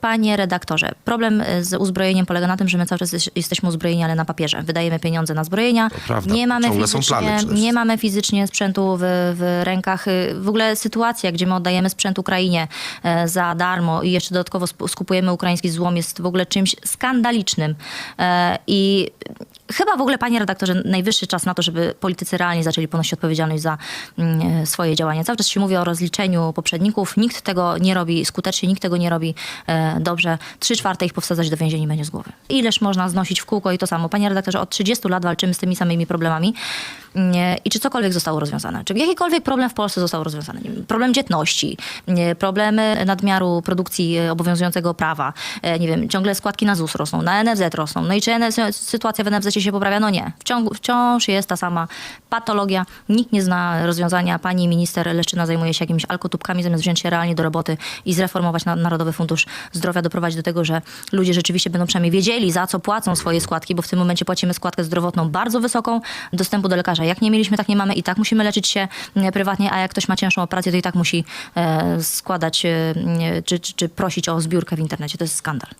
Panie redaktorze, problem y, z uzbrojeniem polega na tym, że my cały czas jest- jesteśmy uzbrojeni, ale na papierze. Wydajemy pieniądze na zbrojenia. Nie mamy, fizycznie, nie mamy fizycznie sprzętu w, w rękach. Y, W ogóle sytuacja, gdzie my oddajemy sprzęt Ukrainie e, za darmo i jeszcze dodatkowo skupujemy ukraiński złom jest w ogóle czymś skandalicznym. I chyba w ogóle, panie redaktorze, najwyższy czas na to, żeby politycy realnie zaczęli ponosić odpowiedzialność za mm, swoje działania. Cały czas się mówi o rozliczeniu poprzedników. Nikt tego nie robi skutecznie, nikt tego nie robi e, dobrze. Trzy czwarte ich powsadzać do więzienia będzie z głowy. Ileż można znosić w kółko i to samo. Panie redaktorze, od 30 lat walczymy z tymi samymi problemami. I czy cokolwiek zostało rozwiązane? Czy jakikolwiek problem w Polsce został rozwiązany? Problem dzietności, problemy nadmiaru produkcji e, obowiązującego prawa, e, nie wiem, ciągle składki na ZUS rosną, na NFZ rosną. No i czy sytuacja w NFZ się poprawia? No nie. Wciąż, wciąż jest ta sama patologia. Nikt nie zna rozwiązania. Pani minister Leszczyna zajmuje się jakimiś alkotubkami, zamiast wziąć się realnie do roboty i zreformować na, Narodowy Fundusz Zdrowia, doprowadzić do tego, że ludzie rzeczywiście będą przynajmniej wiedzieli, za co płacą swoje składki, bo w tym momencie płacimy składkę zdrowotną bardzo wysoką, dostępu do lekarza jak nie mieliśmy, tak nie mamy i tak musimy leczyć się e, prywatnie, a jak ktoś ma cięższą operację, to i tak musi e, składać e, czy, czy, czy prosić o zbiórkę w internecie. To jest skandal.